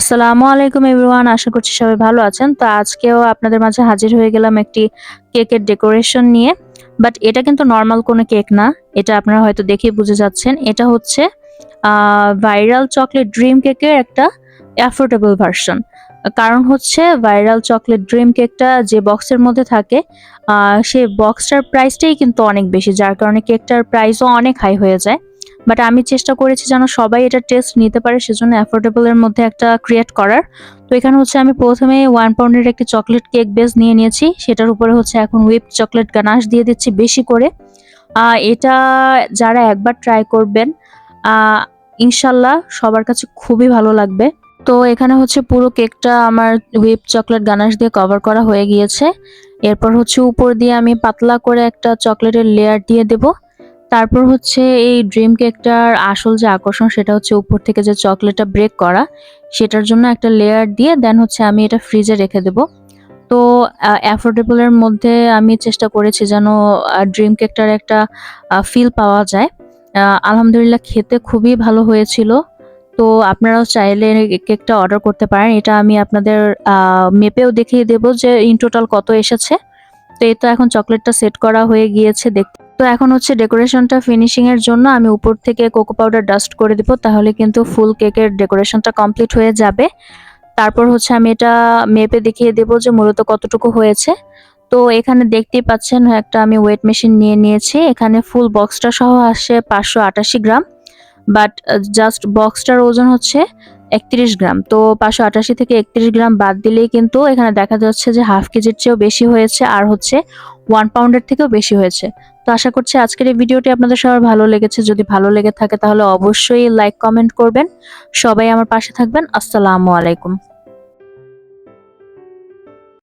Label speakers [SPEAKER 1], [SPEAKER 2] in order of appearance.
[SPEAKER 1] আসসালামু আলাইকুম এভরিওয়ান, আশা করছি সবাই ভালো আছেন। তো আজকেও আপনাদের মাঝে হাজির হয়ে গেলাম একটি কেকের ডেকোরেশন নিয়ে। বাট এটা কিন্তু নর্মাল কোনো কেক না, এটা আপনারা হয়তো দেখেই বুঝে যাচ্ছেন। এটা হচ্ছে ভাইরাল চকলেট ড্রিম কেকের একটা অ্যাফোর্ডেবল ভার্সন কারণ হচ্ছে ভাইরাল চকলেট ড্রিম কেকটা যে বক্সের মধ্যে থাকে সেই বক্সটার প্রাইসটাই কিন্তু অনেক বেশি। যার কারণে কেকটার প্রাইসও অনেক হাই হয়ে যায়। বাট আমি চেষ্টা করেছি যেন সবাই এটা টেস্ট নিতে পারে, সেজন্য অ্যাফোর্ডেবল এর মধ্যে একটা ক্রিয়েট করার। তো এখানে হচ্ছে আমি প্রথমে ওয়ান পাউন্ডের একটি চকলেট কেক বেস নিয়ে নিয়েছি, সেটার উপরে হচ্ছে এখন হুইপ চকলেট গানাশ দিয়ে দিচ্ছি বেশি করে। এটা যারা একবার ট্রাই করবেন ইনশাল্লাহ সবার কাছে খুবই ভালো লাগবে। তো এখানে হচ্ছে পুরো কেকটা আমার হুইপ চকলেট গানাশ দিয়ে কভার করা হয়ে গিয়েছে। এরপর হচ্ছে উপর দিয়ে আমি পাতলা করে একটা চকলেটের লেয়ার দিয়ে দেব। তারপর হচ্ছে এই ড্রিম কেকটার আসল যে আকর্ষণ সেটা হচ্ছে উপর থেকে যে চকলেটটা ব্রেক করা, সেটার জন্য একটা লেয়ার দিয়ে দেন হচ্ছে আমি এটা ফ্রিজে রেখে দেব। তো অ্যাফোর্ডেবলের মধ্যে আমি চেষ্টা করেছি যেন ড্রিম কেকটার একটা ফিল পাওয়া যায়। আলহামদুলিল্লাহ খেতে খুবই ভালো হয়েছিল। তো আপনারাও চাইলে কেকটা অর্ডার করতে পারেন। এটা আমি আপনাদের মেপেও দেখিয়ে দেব যে ইন টোটাল কত এসেছে। তো এই তো এখন চকলেটটা সেট করা হয়ে গিয়েছে দেখতে তো এখন হচ্ছে ডেকোরেশনটা ফিনিশিং এর জন্য আমি উপর থেকে কোকো পাউডার ডাস্ট করে দিব, তাহলে কিন্তু ফুল কেকের ডেকোরেশনটা কমপ্লিট হয়ে যাবে। তারপর হচ্ছে আমি এটা মেপে দেখিয়ে দেব যে মূলত কতটুকু হয়েছে। তো এখানে দেখতেই পাচ্ছেন একটা আমি ওয়েট মেশিন নিয়ে নিয়েছি, এখানে ফুল বক্সটা সহ আসে পাঁচশো আটাশি গ্রাম, বাট জাস্ট বক্সটার ওজন হচ্ছে একত্রিশ গ্রাম। তো পাঁচশো আটাশি থেকে একত্রিশ গ্রাম বাদ দিলেই কিন্তু এখানে দেখা যাচ্ছে যে হাফ কেজির চেয়েও বেশি হয়েছে, আর হচ্ছে ওয়ান পাউন্ডের থেকেও বেশি হয়েছে। তো আশা করছি আজকের এই ভিডিওটি আপনাদের সবার ভালো লেগেছে। যদি ভালো লেগে থাকে তাহলে অবশ্যই লাইক কমেন্ট করবেন। সবাই আমার পাশে থাকবেন। আসসালামু আলাইকুম।